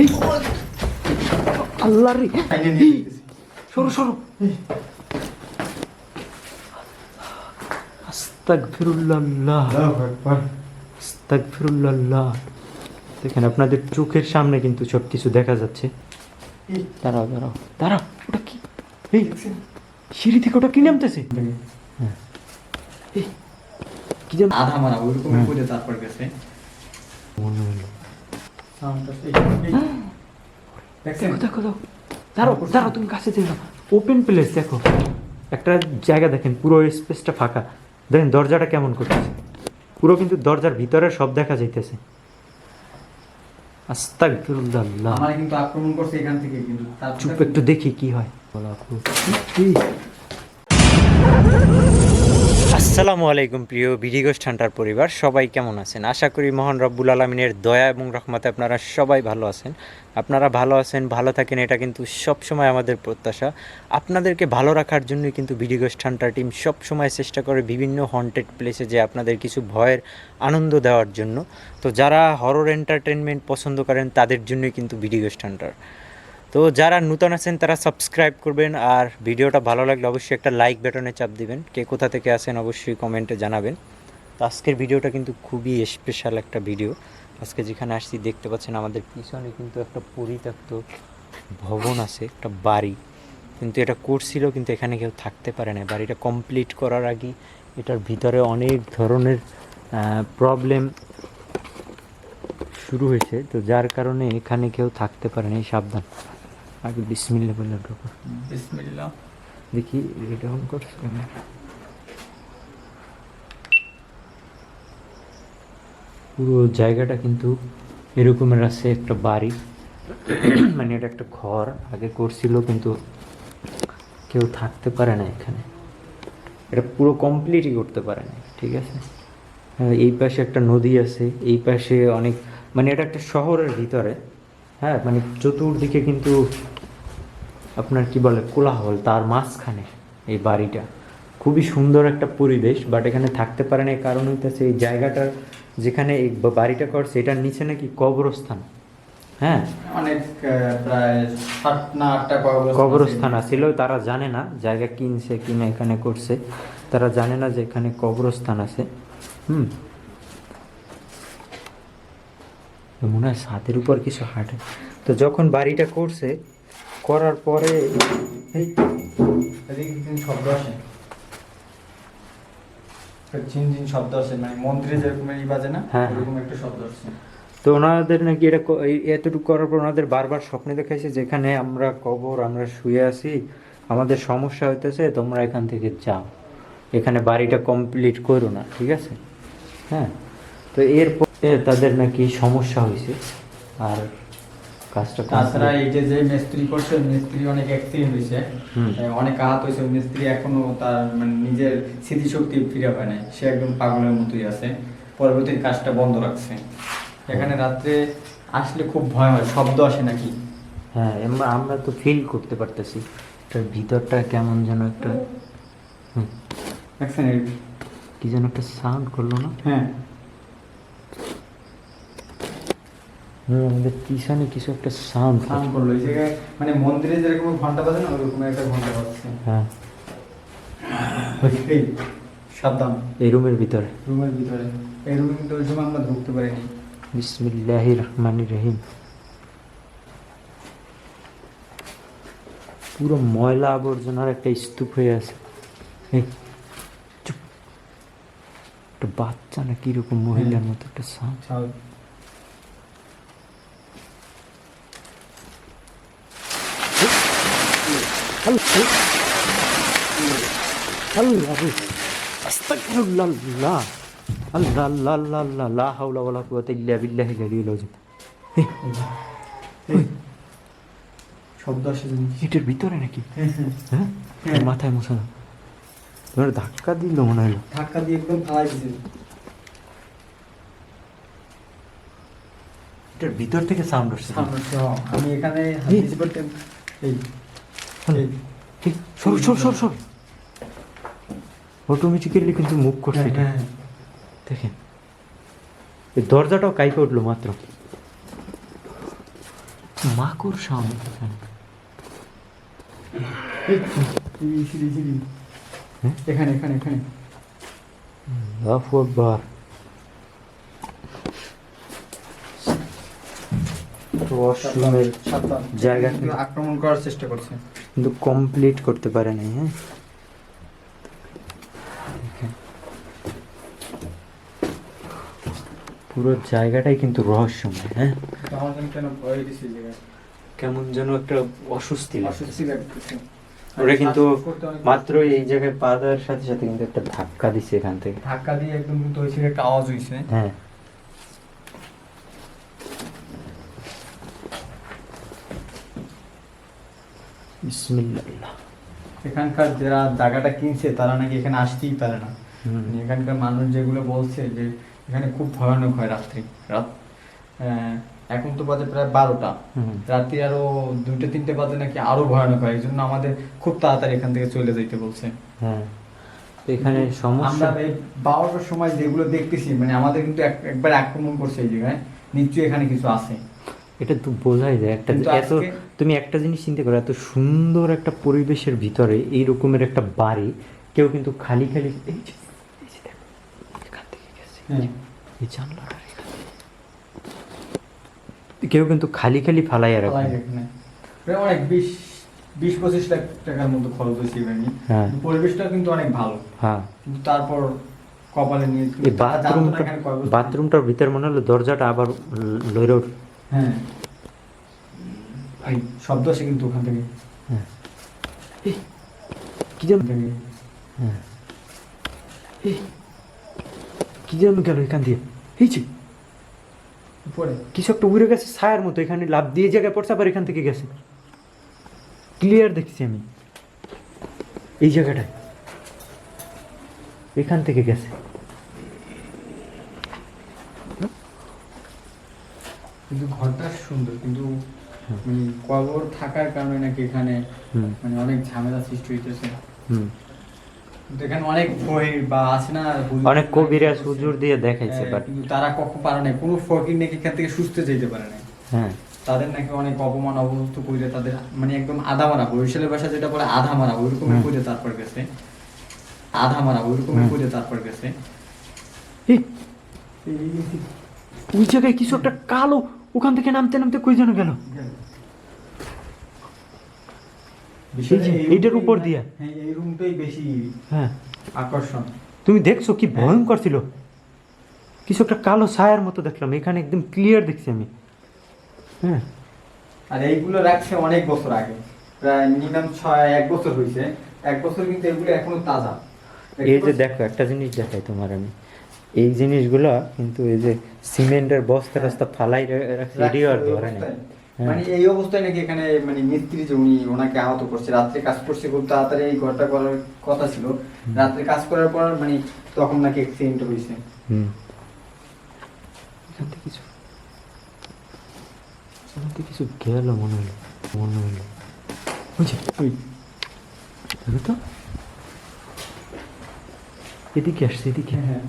এই আল্লাহ রে। সরো সরো। আস্তাগফিরুল্লাহ। দেখেন আপনাদের চোখের সামনে কিন্তু সব কিছু দেখা যাচ্ছে। দাঁড়াও দাঁড়াও দাঁড়াও ওটা কি? এই সিঁড়ি থেকে ওটা কি নামতেছে? কি যেন আধা মারা ওইরকম হ্যাঁ। করে তারপর গেছে। মনে হলো। দেখো দেখো দেখো দাঁড়াও দাঁড়াও তুমি কাছে না। ওপেন প্লেস দেখো। একটা জায়গা দেখেন পুরো স্পেসটা ফাঁকা। দেখেন দরজাটা কেমন করতেছে। পুরো কিন্তু দরজার ভিতরে সব দেখা যাইতেছে। আস্তাগফিরুল্লাহ। আমার কিন্তু আক্রমণ করছে এখান থেকে কিন্তু চুপ একটু দেখি কি হয়। আসসালামু আলাইকুম, প্রিয় ভিডিগোস ঠান্ডার পরিবার। সবাই কেমন আছেন? আশা করি মহান রব্বুল আলমিনের দয়া এবং রহমতে আপনারা সবাই ভালো আছেন। আপনারা ভালো আছেন, ভালো থাকেন, এটা কিন্তু সব সময় আমাদের প্রত্যাশা। আপনাদেরকে ভালো রাখার জন্যই কিন্তু ভিডিগোস ঠান্ডার টিম সব সময় চেষ্টা করে বিভিন্ন হন্টেড প্লেসে যে আপনাদের কিছু ভয়ের আনন্দ দেওয়ার জন্য। তো যারা হরর এন্টারটেনমেন্ট পছন্দ করেন, তাদের জন্যই কিন্তু ভিডিগোস ঠান্ডার তো যারা নূতন আছেন, তারা সাবস্ক্রাইব করবেন আর ভিডিওটা ভালো লাগলে অবশ্যই একটা লাইক বাটনে চাপ দিবেন। কে কোথা থেকে আসেন অবশ্যই কমেন্টে জানাবেন। তো আজকের ভিডিওটা কিন্তু খুবই স্পেশাল একটা ভিডিও আজকে যেখানে আসছি, দেখতে পাচ্ছেন আমাদের পিছনে কিন্তু একটা পরিত্যক্ত ভবন আছে, একটা বাড়ি। কিন্তু এটা করছিল, কিন্তু এখানে কেউ থাকতে পারে না। বাড়িটা কমপ্লিট করার আগেই এটার ভিতরে অনেক ধরনের প্রবলেম শুরু হয়েছে। তো যার কারণে এখানে কেউ থাকতে পারে না সাবধান। আগে বিসমিল্লা বললাম ঢোকো বিসমিল্লাহ। দেখি এটা অন করছ কেন? পুরো জায়গাটা কিন্তু এরকমের আছে একটা বাড়ি। মানে এটা একটা ঘর আগে করছিল কিন্তু কেউ থাকতে পারে না এখানে। এটা পুরো কমপ্লিটই করতে পারে না ঠিক আছে? হ্যাঁ, এই পাশে একটা নদী আছে এই পাশে অনেক মানে এটা একটা শহরের ভিতরে। হ্যাঁ মানে চতুর্দিকে কিন্তু আপনার কি বলে কোলাহল তার মাঝখানে এই বাড়িটা। খুবই সুন্দর একটা পরিবেশ বাট এখানে থাকতে পারে না এই কারণ হইতেছে এই জায়গাটার যেখানে এই বাড়িটা করছে এটার নিচে নাকি কবরস্থান। হ্যাঁ? অনেক প্রায় সাত না আটটা কবরস্থান আছিল তারা জানে না জায়গা কিনছে কিনে এখানে করছে। তারা জানে না যে এখানে কবরস্থান আছে। হুম। মনে হয় ছাদের উপর কিছু হাঁটে। তো যখন বাড়িটা করছে করার পরে শব্দ আসে। একটা ঝিন ঝিন শব্দ আসে মানে যেরকম ই বাজে না হ্যাঁ। এরকম একটা শব্দ আসছে তো ওনাদের নাকি এটা এতটুকু করার পর ওনাদের বারবার স্বপ্নে দেখাইছে যেখানে আমরা কবর আমরা শুয়ে আছি আমাদের সমস্যা হইতেছে তোমরা এখান থেকে যাও। এখানে বাড়িটা কমপ্লিট করো না ঠিক আছে? হ্যাঁ? তো এরপর তাদের নাকি সমস্যা হয়েছে আর কাজটা তাছাড়া যে যে মিস্ত্রি করছে মিস্ত্রি অনেক অ্যাক্সিডেন্ট হয়েছে। অনেক আহত হয়েছে। মিস্ত্রি এখনও তার মানে নিজের স্মৃতিশক্তি ফিরে পায় নাই। সে একদম পাগলের মতোই আছে। পরবর্তী কাজটা বন্ধ রাখছে। এখানে রাত্রে আসলে খুব ভয় হয় শব্দ আসে নাকি? হ্যাঁ আমরা আমরা তো ফিল করতে পারতেছি। এটার ভিতরটা কেমন যেন একটা হুম, দেখছেন কি যেন একটা সাউন্ড করল না? হ্যাঁ। হুম আমাদের পিছনে কিছু একটা সাউন্ড সাউন্ড করল এই জায়গায় মানে মন্দিরে যেরকম ঘণ্টা বাজে না ওরকম একটা ঘণ্টা বাজছে। হ্যাঁ। সাবধান। এই রুমের ভিতরে। রুমের ভিতরে। এই রুমে কিন্তু ওই সময় আমরা ঢুকতে পারিনি। বিসমিল্লাহ রহমান রহিম। পুরো ময়লা আবর্জনার একটা স্তূপ হয়ে আছে। এই চুপ। একটা বাচ্চা না কীরকম মহিলার মতো একটা সাউন্ড লা ভিতরে নাকি হ্যাঁ হ্যাঁ হ্যাঁ হ্যাঁ। মাথায় মশা ধাক্কা দিল মনে হলো ধাক্কা দিয়ে একদম এটার ভিতর থেকে সাউন্ড আসছে হ্যাঁ। আমি এখানে। এই, এই, সর সর সর সর। অটোমেটিক্যালি কিন্তু মুভ করছে হ্যাঁ, এটা। হ্যাঁ। দেখেন। এই দরজাটাও কাইপে উঠল মাত্র। মাকুর। হ্যাঁ? এখানে এখানে এখানে। ওয়াশরুমের জায়গা আক্রমণ করার চেষ্টা করছে। কিন্তু কমপ্লিট করতে পারে নাই হ্যাঁ? পুরো জায়গাটাই কিন্তু রহস্যময় হ্যাঁ। কেমন যেন একটা অস্বস্তি ওরা কিন্তু মাত্র এই জায়গায় পা দেওয়ার সাথে সাথে কিন্তু একটা ধাক্কা দিছে এখান থেকে। ধাক্কা দিয়ে একদম কিন্তু ওই আওয়াজ হইছে হ্যাঁ। বিসমিল্লাহ। এখানকার যারা জায়গাটা কিনছে তারা নাকি এখানে আসতেই পারে না। মানে এখানকার মানুষ যেগুলো বলছে যে এখানে খুব ভয়ানক হয় রাত্রি। রাত এখন তো বাজে প্রায় বারোটা। রাত্রি আরও দুইটা তিনটে বাজে নাকি আরও ভয়ানক হয়। এই জন্য আমাদের খুব তাড়াতাড়ি এখান থেকে চলে যেতে বলছে। হ্যাঁ। তো এখানে আমরা এই বারোটার সময় যেগুলো দেখতেছি মানে আমাদের কিন্তু এক- একবার আক্রমণ করছে এই জায়গায়। নিশ্চয়ই এখানে কিছু আছে। এটা তো বোঝাই যায় একটা এত তুমি একটা জিনিস চিন্তা করো এত সুন্দর একটা পরিবেশের ভিতরে এই রকমের একটা বাড়ি কেউ কিন্তু খালি খালি এই যে এই যে দেখো, এখান থেকে গেছে। হ্যাঁ। এই কেউ কিন্তু খালি খালি ফালাইয়া রাখে। ফালাই এখানে প্রায় অনেক বিশ বিশ পঁচিশ লাখ টাকার মতো খরচ হয়েছে ইভেন্টে হ্যাঁ। পরিবেশটা কিন্তু অনেক ভালো। হ্যাঁ। কিন্তু তারপর কপালে নিয়ে বাথরুমটা বাথরুমটার ভিতরে মনে হলো দরজাটা আবার লইরে হ্যাঁ। ভাই শব্দ আসে কিন্তু ওখান থেকে। হ্যাঁ। কি যেন থেকে। হ্যাঁ। কি যেন গেল এখান দিয়ে। এই যে উপরে। কিছু একটা উড়ে গেছে ছায়ার মতো এখানে লাভ দিয়ে জায়গায় পড়ছে আবার এখান থেকে গেছে। ক্লিয়ার দেখছি আমি। এই জায়গাটায়। এখান থেকে গেছে। কিন্তু ঘরটা সুন্দর কিন্তু মানে কবর থাকার কারণে নাকি এখানে মানে অনেক ঝামেলা সৃষ্টি হইতেছে এখানে অনেক বই বা আছে না অনেক কবিরাজ হুজুর দিয়ে দেখাইছে হ্যাঁ, বাট কিন্তু তারা কখন পারে না কোনো ফকির নাকি এখান থেকে সুস্থ যেতে পারে না হ্যাঁ তাদের নাকি অনেক অপমান অবস্থ করে তাদের মানে একদম আধা মারা বরিশালের ভাষা যেটা বলে আধা মারা ওইরকমই। করে তারপর গেছে আধা মারা ওইরকমই করে তারপর গেছে ওই জায়গায় কিছু একটা কালো ওখান থেকে নামতে নামতে কই যেন গেল? এইটার উপর দিয়া? হ্যাঁ এই রুমটাই বেশি হ্যাঁ। আকর্ষণ। তুমি দেখছ কি ভয়ঙ্কর ছিল? কিছু একটা কালো ছায়ার মতো দেখলাম এখানে একদম ক্লিয়ার দেখছি আমি। হ্যাঁ। আর এইগুলো রাখছে অনেক বছর আগে। প্রায় মিনিমাম ছয় এক বছর হয়েছে এক বছর কিন্তু এগুলো এখনও তাজা। এই যে দেখো একটা জিনিস দেখাই তোমার আমি। এই জিনিসগুলো কিন্তু এই যে সিমেন্টের বস্তা রাস্তা ফালাই রাখছে এটিও আর ধরে নেই হ্যাঁ। মানে এই অবস্থায় নাকি এখানে মানে মিস্ত্রি যে উনি ওনাকে আহত করছে রাত্রে কাজ করছে খুব তাড়াতাড়ি এই ঘরটা করার কথা ছিল। রাত্রে কাজ করার পর মানে তখন নাকি অ্যাক্সিডেন্ট হয়েছে। হুম। কিছু কিছু গেল মনে হলো মনে হলো। ওই তো? এদিকে আসছে এদিকে। হ্যাঁ।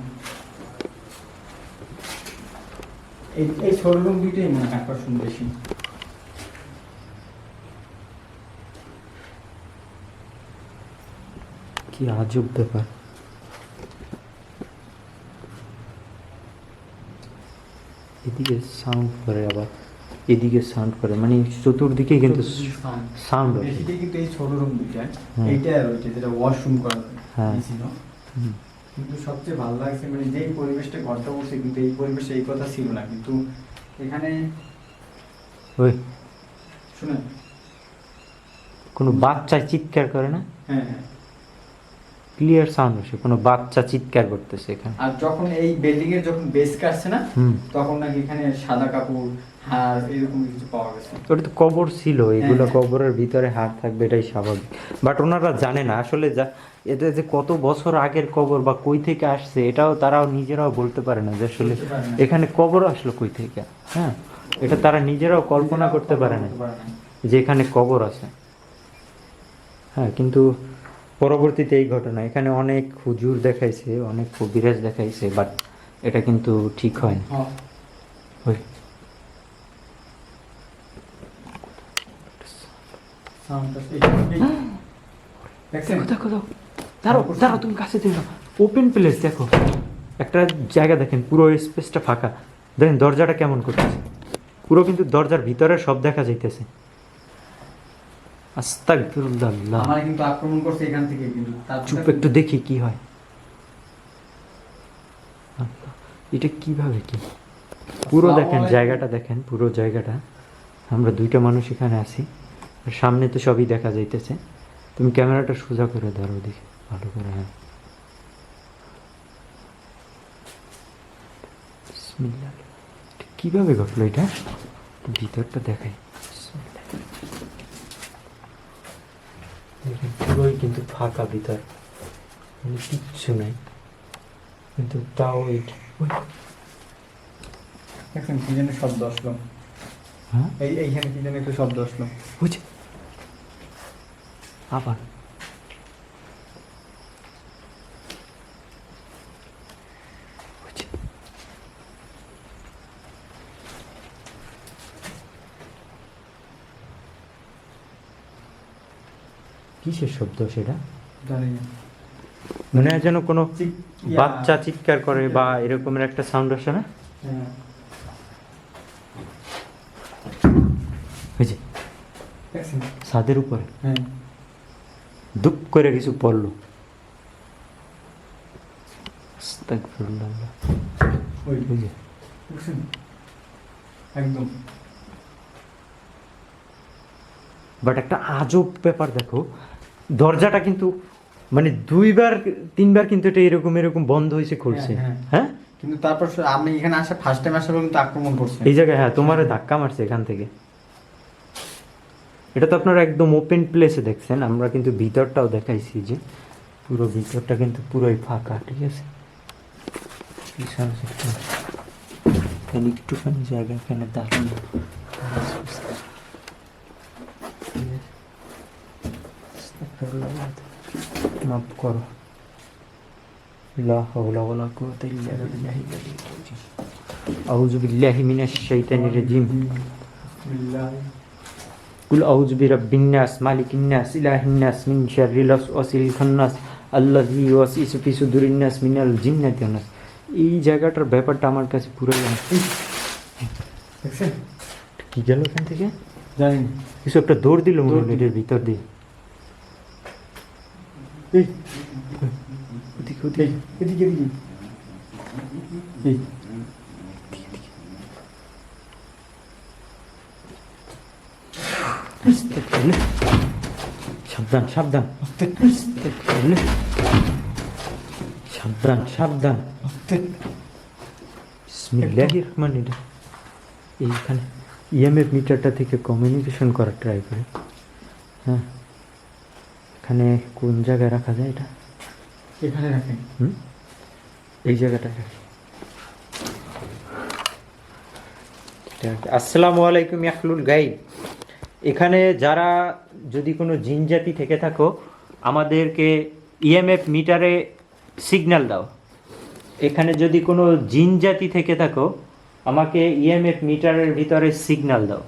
এই এই ছোট দুইটাই মনে হয় আকর্ষণ বেশি কি আজব ব্যাপার। এদিকে সাউন্ড করে আবার এদিকে সাউন্ড করে মানে চতুর্দিকে কিন্তু সাউন্ড হচ্ছে বেশিটাই কিন্তু এই ছোট রুম দুইটা। এইটা ওইটা যেটা ওয়াশরুম করা হ্যাঁ। কিন্তু সবচেয়ে ভালো লাগছে মানে যেই পরিবেশটা ঘরটা বসে কিন্তু এই পরিবেশে এই কথা ছিল না। কিন্তু এখানে ওই শুনে কোনো বাচ্চা চিৎকার করে না? হ্যাঁ হ্যাঁ। ক্লিয়ার সাউন্ড আসে কোনো বাচ্চা চিৎকার করতেছে এখানে। আর যখন এই বিল্ডিং এর যখন বেস কাটছে না হুম। তখন নাকি এখানে সাদা কাপড় হার এরকম কিছু পাওয়া গেছে ওটা তো কবর ছিল এগুলো হ্যাঁ। কবরের ভিতরে হাত থাকবে এটাই স্বাভাবিক বাট ওনারা জানে না আসলে যা এটা যে কত বছর আগের কবর বা কই থেকে আসছে এটাও তারাও নিজেরাও বলতে পারে না যে আসলে। এখানে কবর আসলো কই থেকে হ্যাঁ এটা তারা নিজেরাও কল্পনা করতে পারে না করতে পারে না। যে এখানে কবর আছে হ্যাঁ কিন্তু পরবর্তীতে এই ঘটনা এখানে অনেক হুজুর দেখাইছে অনেক কবিরাজ দেখাইছে বাট এটা কিন্তু ঠিক হয় না হ্যাঁ। ওই সাউন্ড আসছে এই, এই। দেখছেন দেখো দেখো দেখো দাঁড়াও দাঁড়াও তুমি কাছে দিও না ওপেন প্লেস দেখো। একটা জায়গা দেখেন পুরো স্পেসটা ফাঁকা। দেখেন দরজাটা কেমন করতেছে। পুরো কিন্তু দরজার ভিতরে সব দেখা যাইতেছে। আস্তাগফিরুল্লাহ। আমার কিন্তু আক্রমণ করছে এখান থেকে কিন্তু। চুপ একটু দেখি কি হয়। এটা কীভাবে কি? পুরো দেখেন জায়গাটা দেখেন পুরো জায়গাটা। আমরা দুইটা মানুষ এখানে আছি। সামনে তো সবই দেখা যাইতেছে। তুমি ক্যামেরাটা সোজা করে ধরো দেখি ভালো করে হ্যাঁ। কীভাবে ঘটলো এটা? ভিতরটা দেখাই। পুরোই কিন্তু ফাঁকা ভিতর। মানে কিচ্ছু নাই। কিন্তু তাও দেখছেন কি যেন শব্দ আসলো। হ্যাঁ? এই এইখানে কি যেন একটু শব্দ আসলো। বুঝে আবার কিসের শব্দ সেটা? মনে হয় যেন কোনো বাচ্চা চিৎকার করে বা এরকমের একটা সাউন্ড আসে না? হ্যাঁ। বুঝে দেখছেন ছাদের উপরে। হ্যাঁ। দুপ করে কিছু পড়ল। একদম। বাট একটা আজব ব্যাপার দেখো দরজাটা কিন্তু মানে দুইবার তিনবার কিন্তু এটা এরকম এরকম বন্ধ হয়েছে খুলছে। হ্যাঁ, হ্যাঁ। হ্যাঁ? কিন্তু তারপর আমি এখানে আসা ফার্স্ট টাইম আসার পর কিন্তু আক্রমণ করছে। এই জায়গায় হ্যাঁ তোমার ধাক্কা মারছে এখান থেকে। এটা তো আপনারা একদম ওপেন প্লেসে দেখছেন, আমরা কিন্তু ভিতরটাও দেখাইছি যে পুরো ভিতরটা কিন্তু পুরোই ফাঁকা, ঠিক আছে? একটুখানি জায়গা, এখানে দাঁড়ানো মাফ করো। লা হাওলা ওয়ালা কুওয়াতা ইল্লা বিল্লাহিল আলিয়্যিল কুল আউযু বিরাব্বিন নাস মালিকিন নাস ইলাহিন নাস মিন শাররিল ওয়াসওয়াসিল খান্নাস আল্লাযী ইউওয়াসওয়িসু ফি সুদুরিন নাস মিনাল জিন্নাতি ওয়ান নাস এই জায়গাটার ব্যাপারটা আমার কাছে পুরো দেখছেন? কি গেল এখান থেকে? জানি কিছু একটা দৌড় দিল মনে হলো এটার ভিতর দিয়ে। এই ওদিকে ওদিকে এদিকে এদিকে। এই আস্তাগফিরুল্লাহ। সাবধান সাবধান। সাবধান সাবধান বিসমিল্লাহির রহমানির এইখানে ইএমএফ মিটারটা থেকে কমিউনিকেশন করার ট্রাই করে। হ্যাঁ। এখানে কোন জায়গায় রাখা যায় এটা? এখানে রাখেন। হুম? এই জায়গাটায় রাখি। আসসালামু আলাইকুম ইয়াকলুল গাইড এখানে যারা যদি কোনো জিন জাতি থেকে থাকো আমাদেরকে ইএমএফ মিটারে সিগন্যাল দাও। এখানে যদি কোনো জিন জাতি থেকে থাকো আমাকে ইএমএফ মিটারের ভিতরে সিগন্যাল দাও।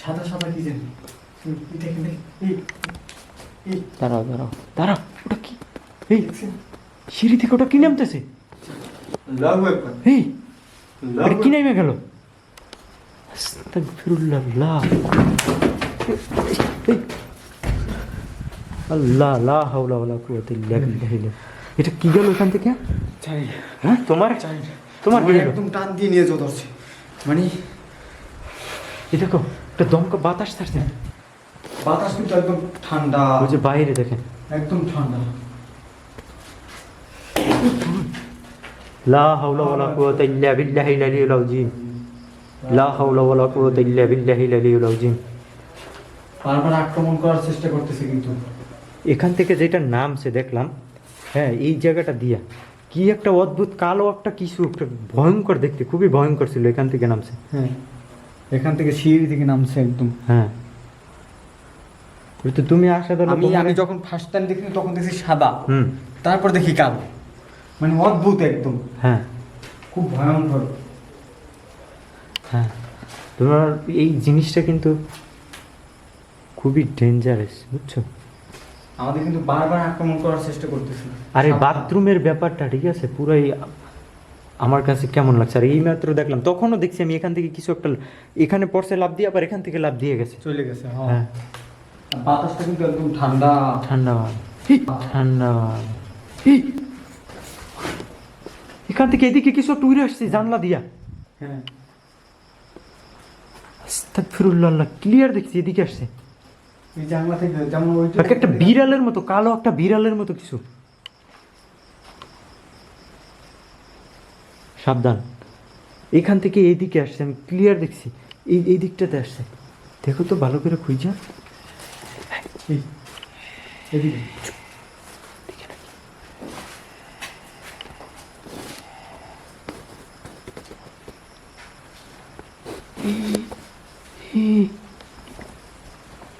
সাদা সাদা কি জানি? দাঁড়াও দাঁড়াও। দাঁড়াও ওটা কি? এই সিঁড়ি থেকে ওটা কি নামতেছে? এই কি নেমে গেল? আস্তাগফিরুল্লাহ আল্লাহ লা হাওলা ওয়ালা কুওয়াতা ইল্লা বিল্লাহ এটা কি গেল এখান থেকে? জানি হ্যাঁ তোমার? জানি তোমার একদম টান দিয়ে নিয়ে যেতে ধরছে। মানে এই দেখো একটা দমকা বাতাস ছাড়ছে। বাতাস কিন্তু একদম ঠান্ডা। ওই যে বাইরে দেখেন। একদম ঠান্ডা। লা হাওলা ওয়ালা কুওয়াতা ইল্লা বিল্লাহিল আলিয়্যিল আযীম। লা হাওলা ওয়ালা কুওয়াতা ইল্লা বিল্লাহিল আলিয়্যিল আযীম। বারবার আক্রমণ করার চেষ্টা করতেছে কিন্তু। এখান থেকে যেটা নামছে দেখলাম হ্যাঁ এই জায়গাটা দিয়া। কি একটা অদ্ভুত কালো একটা কিছু একটা ভয়ঙ্কর দেখতে খুবই ভয়ঙ্কর ছিল এখান থেকে নামছে। হ্যাঁ এখান থেকে সিঁড়ি থেকে নামছে একদম। হ্যাঁ। ওই তো তুমি আসা ধরো আমি আমি যখন ফার্স্ট টাইম দেখি তখন দেখছি সাদা। হুম। তারপর দেখি কালো। মানে অদ্ভুত একদম। হ্যাঁ। খুব ভয়ঙ্কর। হ্যাঁ। তোমার এই জিনিসটা কিন্তু খুবই ডেঞ্জারাস বুঝছ? আমাদের কিন্তু বারবার আক্রমণ করার চেষ্টা করতেছে। আরে বাথরুমের ব্যাপারটা ঠিক আছে? পুরাই আমার কাছে কেমন লাগছে? আর এই মাত্র দেখলাম তখনও দেখছি আমি এখান থেকে কিছু একটা এখানে পড়ছে লাভ দিয়ে আবার এখান থেকে লাভ দিয়ে গেছে। চলে গেছে হ্যাঁ। হ্যাঁ। বাতাসটা কিন্তু একদম ঠান্ডা। ঠান্ডা ঠান্ডা এখান থেকে এদিকে কিছু উড়ে আসছে জানলা দিয়া। হ্যাঁ। আস্তাগফিরুল্লাহ ক্লিয়ার দেখছি এদিকে আসছে। একটা বিড়ালের মতো কালো একটা বিড়ালের মতো কিছু। সাবধান। এখান থেকে এইদিকে আসছে আমি ক্লিয়ার দেখছি। এই এই দিকটাতে আসছে। দেখো তো ভালো করে খুঁজা। এদিকে।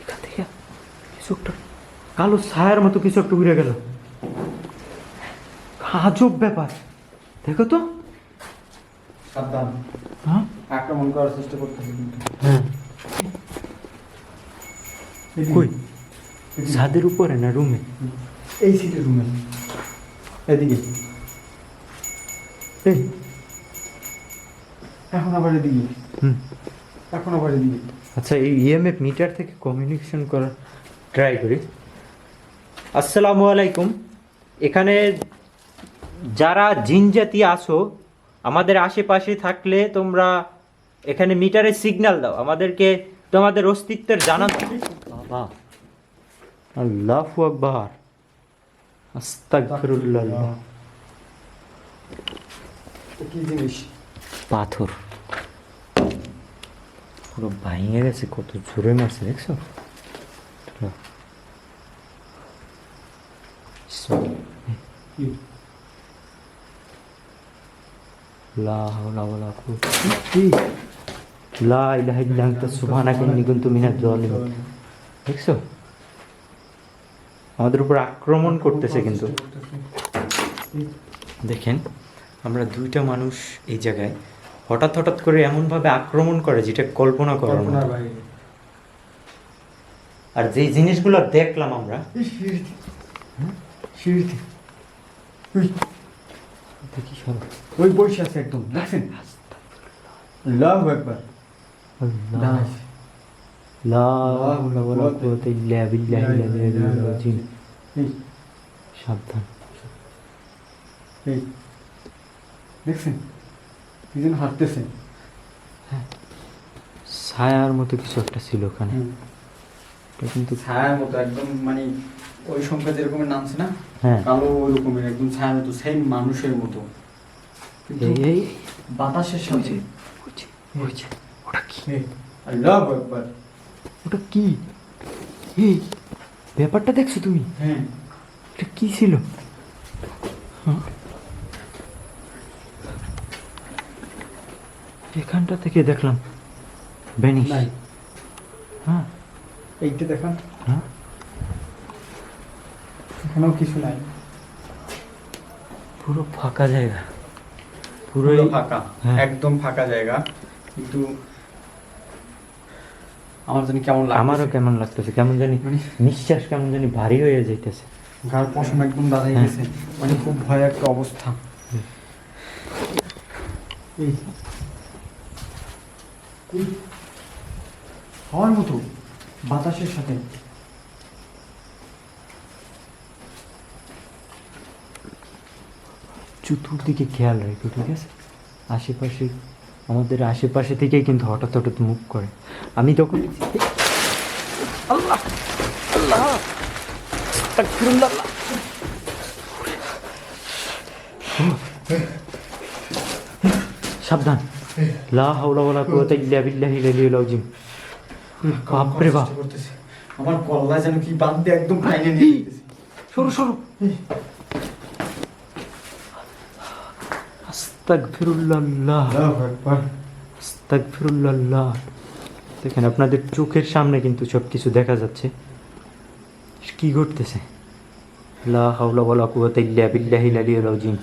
এখান থেকে কিছু একটা কালো ছায়ার মতো কিছু একটা উড়ে গেল। আজব ব্যাপার। দেখো তো। সাবধান। হ্যাঁ? আক্রমণ করার চেষ্টা কিন্তু। হ্যাঁ। কই? ছাদের উপরে না রুমে? এই সিটের রুমে। এদিকে। এই। এখন আবার এদিকে। হুম। এখন এদিকে আচ্ছা এই ইএমএফ মিটার থেকে কমিউনিকেশন করার ট্রাই করি। আসসালামু আলাইকুম। এখানে যারা জিন জাতি আসো আমাদের আশেপাশে থাকলে তোমরা এখানে মিটারে সিগন্যাল দাও। আমাদেরকে তোমাদের অস্তিত্বের জানা বাবা আল্লাহু আকবার। আস্তাগফিরুল্লাহ। কি জিনিস? পাথর। পুরো ভাঙে গেছে কত জোরে মারছে দেখছ দেখছ আমাদের উপর আক্রমণ করতেছে কিন্তু. দেখেন আমরা দুইটা মানুষ এই জায়গায় হঠাৎ হঠাৎ করে এমনভাবে আক্রমণ করে যেটা কল্পনা করার মতো। আর যেই জিনিসগুলো দেখলাম আমরা ওই বসে আছে একদম দেখছেন লাভ একবার সাবধান দেখছেন কি যেন হাঁটতেছে ছায়ার মতো কিছু একটা ছিল ওখানে। এটা কিন্তু ছায়ার মতো একদম মানে ওই সংখ্যা যেরকম নামছে না? হ্যাঁ। কালো ওই রকমের একদম ছায়ার মতো সেম মানুষের মতো। কিন্তু এই বাতাসের সাথে। ওটা কি? লাভ একবার ওটা কি? এই ব্যাপারটা দেখছ তুমি? হ্যাঁ। এটা কি ছিল? হ্যাঁ? এখানটা থেকে দেখলাম। নাই। হ্যাঁ। এইটা দেখান। হ্যাঁ। এখানেও কিছু নাই। পুরো ফাঁকা জায়গা। পুরো পুরোই ফাঁকা। হ্যাঁ। একদম ফাঁকা জায়গা। কিন্তু আমার জানি কেমন লাগে আমারও কেমন লাগতেছে। কেমন জানি মানে নিঃশ্বাস কেমন জানি ভারী হয়ে যাইতেছে। গার পশম একদম দাঁড়াই হ্যাঁ। গেছে। মানে খুব ভয় একটা অবস্থা। এই হওয়ার মতো বাতাসের সাথে চতুর্দিকে খেয়াল রাখো ঠিক আছে আশেপাশে আমাদের আশেপাশে থেকেই কিন্তু হঠাৎ হঠাৎ মুখ করে আমি তখন সাবধান লা হাওলা ওয়ালা কুওয়াতা ইল্লা বিল্লাহিল আলিয়্যিল আযীম বাপরে বাপ। করতেছে। আমার গলা যেন কি বাদ একদম টাইনে নিয়ে সরু সরু আস্তাগফিরুল্লাহ আস্তাগফিরুল্লাহ দেখেন আপনাদের চোখের সামনে কিন্তু সব কিছু দেখা যাচ্ছে। কি ঘটতেছে? লা হাওলা ওয়ালা কুওয়াতা ইল্লা বিল্লাহিল আলিয়্যিল আযীম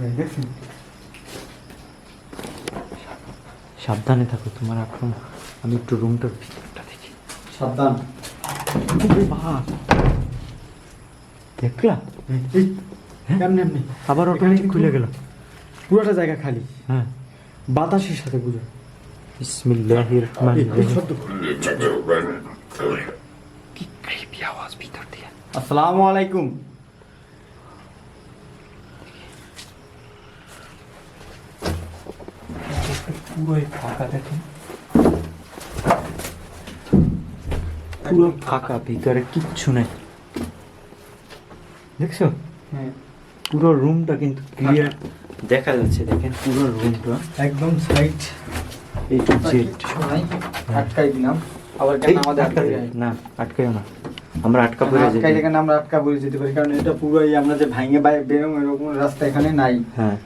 দেখছেন? সাবধানে থাকো তোমার এখন আমি একটু রুমটার ভিতরটা দেখি। সাবধান। দেখলা? এমনি এমনি। আবার অটোমেটিক খুলে গেল। পুরোটা জায়গা খালি। হ্যাঁ। বাতাসের সাথে বুঝো। বিসমিল্লাহির রহমানির রহিম। কি creepy আওয়াজ ভিতর দিয়ে। আসসালামু আলাইকুম। পুরোই ফাঁকা দেখেন। পুরো ফাঁকা। ভিতরে কিচ্ছু নেই। দেখছ? হ্যাঁ। পুরো রুমটা কিন্তু ক্লিয়ার দেখা যাচ্ছে দেখেন পুরো রুমটা। একদম সাইড। এই টু জেড নাই আটকাই দিলাম। আবার কেন আমাদের আটকাই না আটকাইও না। আমরা আটকা পড়ে যাই আটকাই আমরা আটকা পড়ে যেতে পারি? কারণ এটা পুরোই আমরা যে ভাঙে বাইরে বেরোম এরকম রাস্তা এখানে নাই। হ্যাঁ।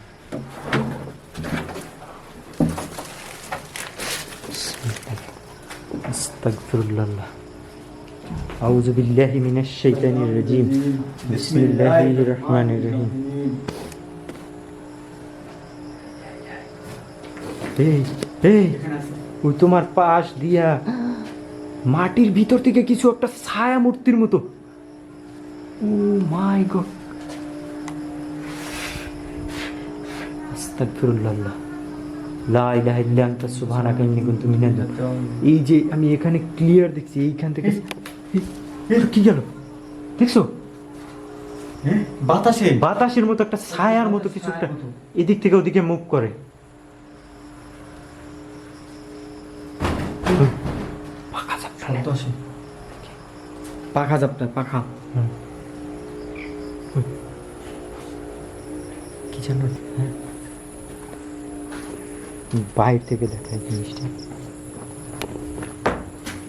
এই এই, ওই তোমার পাশ দিয়া মাটির ভিতর থেকে কিছু একটা ছায়া মূর্তির মতো। Oh my God. আস্তাগফিরুল্লাহ। এই যে আমি এখানে ক্লিয়ার দেখছি এইখান থেকে কি গেল? দেখছ? হ্যাঁ? বাতাসে। বাতাসের মতো একটা ছায়ার মতো কিছু একটা এদিক থেকে ওদিকে মুভ করে। পাখা ঝাপটা। পাখা চাপটা পাখা। বাইরে থেকে দেখায় জিনিসটা।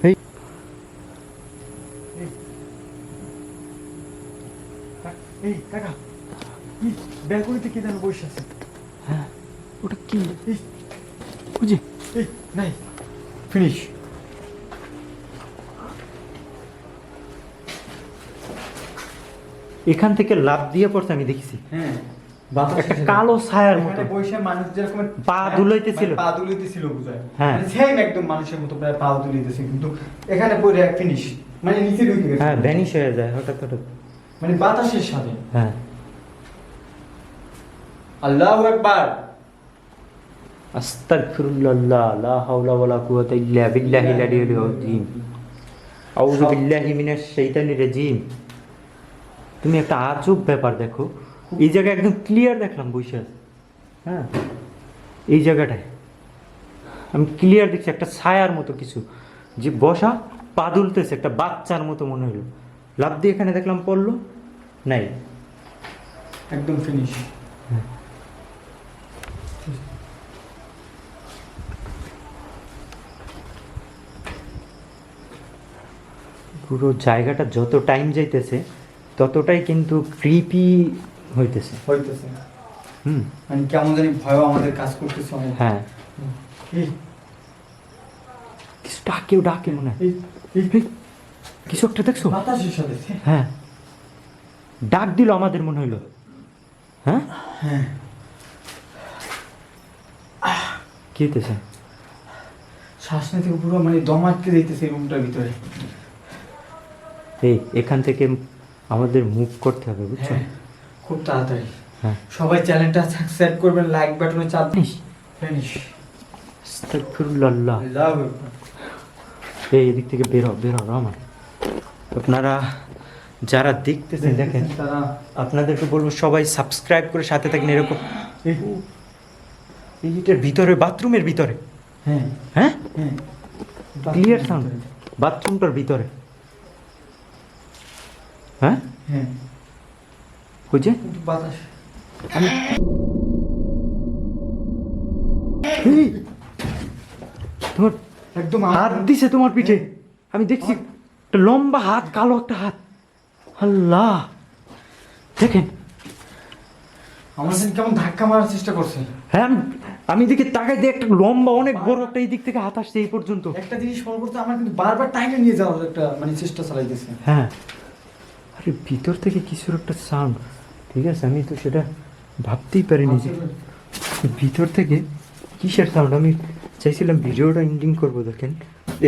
এই। এই। কাকা ব্যালকনিতে কি যেন বসে আছে? হ্যাঁ ওটা কি? এই। বুঝি। এই নাই। ফিনিশ। এখান থেকে লাভ দিয়ে পড়ছে আমি দেখছি। হ্যাঁ। একটা কালো ছায়ার মতো। বসে মানুষ যেরকম পা দুলাইতেছিল। মানে পা দুলাইতেছিল বুঝায় হ্যাঁ। সেম একদম মানুষের মতো প্রায় পা দুলাইতেছে কিন্তু এখানে পড়ে ফিনিশ মানে নিচে ঢুকে গেছে। হ্যাঁ ভ্যানিশ হয়ে যায় হঠাৎ হঠাৎ। মানে বাতাসের সাথে। হ্যাঁ। আল্লাহু আকবার। আস্তাগফিরুল্লাহ লা হাওলা ওয়ালা কুওয়াতা ইল্লা বিল্লাহিল আলিয়্যিল আযীম আউযু বিল্লাহি মিনাশ শাইতানির রাজীম। তুমি একটা আজব ব্যাপার দেখো। এই জায়গায় একদম ক্লিয়ার দেখলাম বসে আছে। হ্যাঁ? এই জায়গাটায়। আমি ক্লিয়ার দেখছি একটা ছায়ার মতো কিছু। যে বসা পা দুলতেছে একটা বাচ্চার মতো মনে হলো। লাভ দিয়ে এখানে দেখলাম পড়ল নাই। একদম ফিনিশ পুরো জায়গাটা যত টাইম যাইতেছে ততটাই কিন্তু ক্রিপি হইতেছে। হইতেছে। হুম। মানে কেমন জানি ভয় আমাদের কাজ করতেছে। হ্যাঁ। কিছু ডাকেও ডাকে মনে হয়। কিছু একটা দেখছ? হ্যাঁ। ডাক দিল আমাদের মনে হইল। হ্যাঁ? হ্যাঁ। কি হইতেছে? শ্বাস নিতে পুরো মানে দম আটকে যাইতেছে রুমটার ভিতরে। এই এখান থেকে আমাদের মুভ করতে হবে বুঝছ? হ্যাঁ। খুব তাড়াতাড়ি। হ্যাঁ। সবাই চ্যানেলটা সাবস্ক্রাইব করবেন লাইক বাটনে চাপ দিন। ফিনিশ আস্তাগফিরুল্লাহ। এই এদিক থেকে বেরো বেরো রহমান আপনারা যারা দেখতেছেন দেখেন তারা আপনাদেরকে বলব সবাই সাবস্ক্রাইব করে সাথে থাকেন এরকম। এই এইটার ভিতরে বাথরুমের ভিতরে। হ্যাঁ। হ্যাঁ? হ্যাঁ। ক্লিয়ার সাউন্ড বাথরুমটার ভিতরে হ্যাঁ হ্যাঁ বাতাস। তোমার একদম হাত দিছে তোমার পিঠে। আমি দেখছি একটা লম্বা হাত কালো একটা হাত। আল্লাহ! দেখেন। আমার কেমন ধাক্কা মারার চেষ্টা করছে। হ্যাঁ আমি দিকে তাকাই দিয়ে একটা লম্বা অনেক বড় একটা এই দিক থেকে হাত আসছে এই পর্যন্ত। একটা জিনিস ফলো করতে আমার কিন্তু বারবার টাইমে নিয়ে যাওয়ার একটা মানে চেষ্টা চালাইতেছে। হ্যাঁ। আরে ভিতর থেকে কিছুর একটা সাউন্ড ঠিক আছে, আমি তো সেটা ভাবতেই পারিনি যে ভিতর থেকে কিসের সাউন্ড আমি চাইছিলাম ভিডিওটা এন্ডিং করব, দেখেন।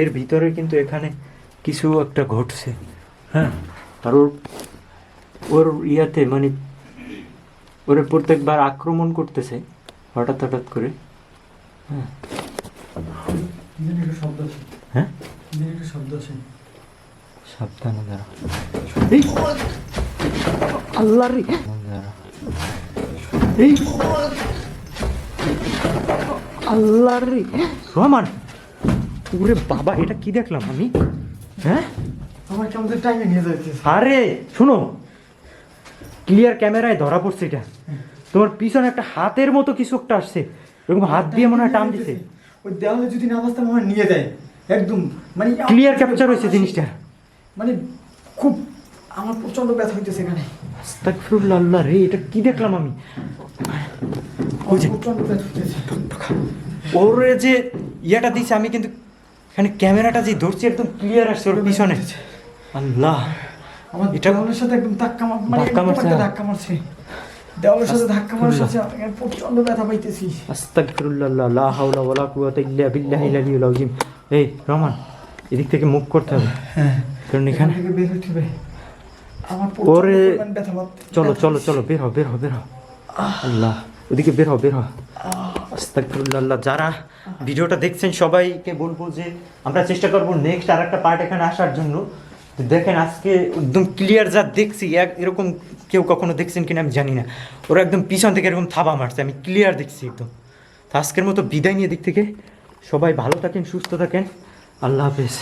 এর ভিতরে কিন্তু এখানে কিছু একটা ঘটছে হ্যাঁ? আর ওর ওর ইয়াতে মানে ওরে প্রত্যেকবার আক্রমণ করতেছে, হঠাৎ হঠাৎ করে হ্যাঁ? হ্যাঁ? সাবধানে আল্লাহ রে! এই। আল্লাহ রে। রহমান ওরে বাবা এটা কি দেখলাম আমি? হ্যাঁ? আমার কেমন টাইমে নিয়ে যাচ্ছে আরে শুনো ক্লিয়ার ক্যামেরায় ধরা পড়ছে এটা। তোমার পিছনে একটা হাতের মতো কিছু একটা আসছে। এরকম হাত দিয়ে মনে হয় টান দিছে। ওই দেওয়ালে যদি না বাঁচতে মনে হয় নিয়ে দেয় একদম মানে ক্লিয়ার ক্যাপচার হয়েছে জিনিসটা। মানে খুব আমার প্রচণ্ড ব্যথা হইতেছে এখানে। আস্তাগফিরুল্লাহ আল্লাহ রে এটা কি দেখলাম আমি? ওরে যে ইয়েটা দিছে আমি কিন্তু এখানে ক্যামেরাটা যে ধরছি একদম ক্লিয়ার আসছে ওর পিছনে। আল্লাহ। এটা- দেওয়ালের সাথে একদম ধাক্কা মানে ধাক্কা মারছে? ধাক্কা মারছে। দেওয়ালের সাথে ধাক্কা মারার সাথে প্রচণ্ড ব্যথা পাইতেছি। আস্তাগফিরুল্লাহ লা হাওলা ওয়ালা কুওয়াতা ইল্লা বিল্লাহিল আলিয়্যিল আযীম। এই রহমান এদিক থেকে মুভ করতে হবে। হ্যাঁ। কারণ এখানে বের হবে। ওরে চলো চলো চলো বের হ বের হ বের হ আল্লাহ ওদিকে বের হ বের হ আস্তাগফিরুল্লাহ আল্লাহ যারা ভিডিওটা দেখছেন সবাইকে বলব যে আমরা চেষ্টা করব নেক্সট আর একটা পার্ট এখানে আসার জন্য। তো দেখেন আজকে একদম ক্লিয়ার যা দেখছি এক এরকম কেউ কখনো দেখছেন কিনা আমি জানি না। ওরা একদম পিছন থেকে এরকম থাবা মারছে আমি ক্লিয়ার দেখছি একদম। তো আজকের মতো বিদায় নিয়ে দিক থেকে সবাই ভালো থাকেন সুস্থ থাকেন। আল্লাহ হাফেজ।